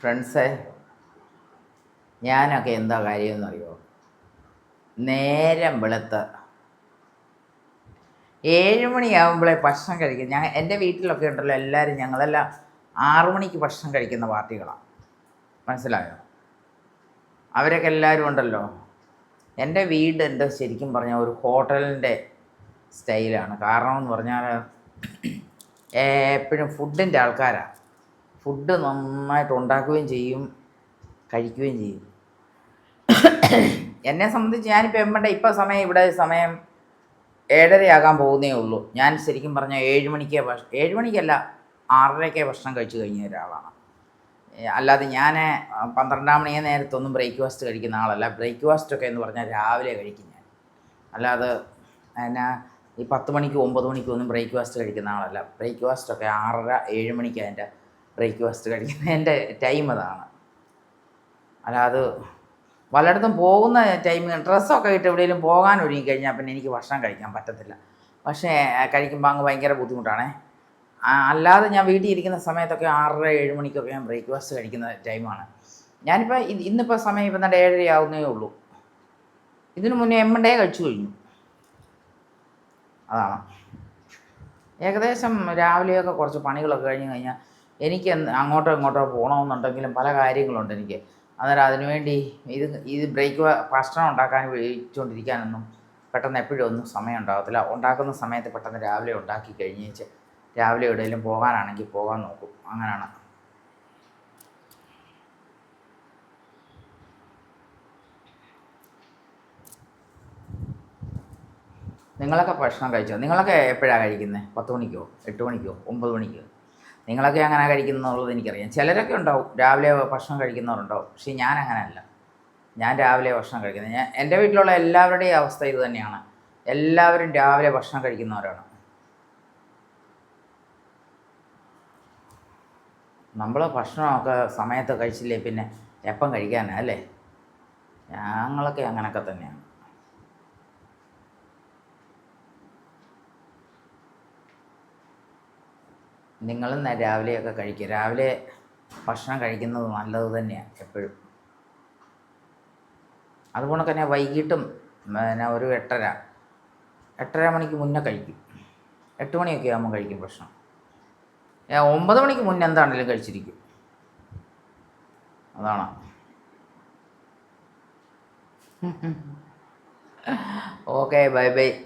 ഫ്രണ്ട്സേ ഞാനൊക്കെ എന്താ കാര്യമെന്ന് അറിയോ നേരം വെളുത്ത്. ഏഴ് മണിയാകുമ്പോഴേ ഭക്ഷണം കഴിക്കും. ഞാൻ എന്റെ വീട്ടിലൊക്കെ ഉണ്ടല്ലോ എല്ലാവരും ഞങ്ങളെല്ലാം ആറു മണിക്ക് ഭക്ഷണം കഴിക്കുന്ന പാർട്ടികളാണ് മനസ്സിലായോ? അവരൊക്കെ എല്ലാവരും ഉണ്ടല്ലോ. എന്റെ വീട് എന്റെ ശരിക്കും പറഞ്ഞാൽ ഒരു ഹോട്ടലിന്റെ സ്റ്റൈലാണ്. കാരണം എന്ന് പറഞ്ഞാൽ എപ്പോഴും ഫുഡിന്റെ ആൾക്കാരാണ് ഫുഡ് നന്നായിട്ട് ഉണ്ടാക്കുകയും ചെയ്യും കഴിക്കുകയും ചെയ്യും. എന്നെ സംബന്ധിച്ച് ഞാനിപ്പോൾ എമ്മടെ ഇപ്പോൾ സമയം ഇവിടെ സമയം ഏഴരയാകാൻ പോകുന്നേ ഉള്ളൂ. ഞാൻ ശരിക്കും പറഞ്ഞാൽ ഏഴ് മണിക്ക് ഭക്ഷ ഏഴ് മണിക്കല്ല ആറരയ്ക്കേ ഭക്ഷണം കഴിച്ചു കഴിഞ്ഞ ഒരാളാണ്. അല്ലാതെ ഞാൻ പന്ത്രണ്ടാം മണിയെ നേരത്തൊന്നും ബ്രേക്ക്ഫാസ്റ്റ് കഴിക്കുന്ന ആളല്ല. ബ്രേക്ക്ഫാസ്റ്റ് ഒക്കെ എന്ന് പറഞ്ഞാൽ രാവിലെ കഴിക്കും ഞാൻ. അല്ലാതെ എന്നാ ഈ പത്ത് മണിക്കും ഒമ്പത് മണിക്കും ഒന്നും ബ്രേക്ക്ഫാസ്റ്റ് കഴിക്കുന്ന ആളല്ല. ബ്രേക്ക്ഫാസ്റ്റ് ഒക്കെ ആറര ഏഴ് മണിക്ക് ബ്രേക്ക്ഫാസ്റ്റ് കഴിക്കുന്ന എന്റെ ടൈം അതാണ്. അല്ലാതെ പലയിടത്തും പോകുന്ന ടൈം ഡ്രസ്സൊക്കെ ഇട്ട് എവിടെയെങ്കിലും പോകാൻ ഒഴുകി കഴിഞ്ഞാൽ പിന്നെ എനിക്ക് ഭക്ഷണം കഴിക്കാൻ പറ്റത്തില്ല. പക്ഷേ കഴിക്കുമ്പോൾ അങ്ങ് ഭയങ്കര ബുദ്ധിമുട്ടാണേ. അല്ലാതെ ഞാൻ വീട്ടിൽ ഇരിക്കുന്ന സമയത്തൊക്കെ ആറര ഏഴ് മണിക്കൊക്കെ ഞാൻ ബ്രേക്ക്ഫാസ്റ്റ് കഴിക്കുന്ന ടൈമാണ് ഞാനിപ്പോൾ ഇന്നിപ്പോൾ സമയം ഇപ്പം നല്ല ഏഴര ആവുന്നേ ഉള്ളൂ. ഇതിനു മുന്നേ എമ്മണ്ടേ കഴിച്ചു കഴിഞ്ഞു. അതാണ്. ഏകദേശം രാവിലെയൊക്കെ കുറച്ച് പണികളൊക്കെ കഴിഞ്ഞ് കഴിഞ്ഞാൽ എനിക്ക് അങ്ങോട്ടോ ഇങ്ങോട്ടോ പോകണമെന്നുണ്ടെങ്കിലും പല കാര്യങ്ങളുണ്ട് എനിക്ക്. അന്നേരം അതിനുവേണ്ടി ഇത് ഇത് ബ്രേക്ക് ഭക്ഷണം ഉണ്ടാക്കാൻ ഉപയോഗിച്ചുകൊണ്ടിരിക്കാനൊന്നും പെട്ടെന്ന് എപ്പോഴും ഒന്നും സമയം ഉണ്ടാകത്തില്ല. ഉണ്ടാക്കുന്ന സമയത്ത് പെട്ടെന്ന് രാവിലെ ഉണ്ടാക്കി കഴിഞ്ഞേച്ച് രാവിലെ എവിടെയെങ്കിലും പോകാനാണെങ്കിൽ പോകാൻ നോക്കും. അങ്ങനെയാണ് നിങ്ങളൊക്കെ ഭക്ഷണം കഴിച്ചോ? നിങ്ങളൊക്കെ എപ്പോഴാണ് കഴിക്കുന്നത് പത്ത് മണിക്കോ? എട്ട് മണിക്കോ? ഒമ്പത് മണിക്കോ? നിങ്ങളൊക്കെ അങ്ങനെ കഴിക്കുന്നുള്ളത് എനിക്കറിയാം. ചിലരൊക്കെ ഉണ്ടാവും. രാവിലെ ഭക്ഷണം കഴിക്കുന്നവരുണ്ടാവും. പക്ഷേ ഞാൻ അങ്ങനെയല്ല ഞാൻ രാവിലെ ഭക്ഷണം കഴിക്കുന്നത്. ഞാൻ എന്റെ വീട്ടിലുള്ള എല്ലാവരുടെയും അവസ്ഥ ഇത് തന്നെയാണ്. എല്ലാവരും രാവിലെ ഭക്ഷണം കഴിക്കുന്നവരാണ്. നമ്മൾ ഭക്ഷണമൊക്കെ സമയത്ത് കഴിച്ചില്ലേ പിന്നെ എപ്പം കഴിക്കാനാ അല്ലേ? ഞങ്ങളൊക്കെ അങ്ങനെയൊക്കെ തന്നെയാണ്. നിങ്ങളും ന- രാവിലെയൊക്കെ കഴിക്കുക. രാവിലെ ഭക്ഷണം കഴിക്കുന്നത് നല്ലത് തന്നെയാണ് എപ്പോഴും. അതുപോലെ തന്നെ വൈകിട്ടും പിന്നെ ഒരു എട്ടര എട്ടര മണിക്ക് മുന്നേ കഴിക്കും. എട്ട് മണിയൊക്കെ ആകുമ്പോൾ കഴിക്കും ഭക്ഷണം. ഒമ്പത് മണിക്ക് മുന്നേ എന്താണെങ്കിലും കഴിച്ചിരിക്കും. അതാണ്. Okay bye bye.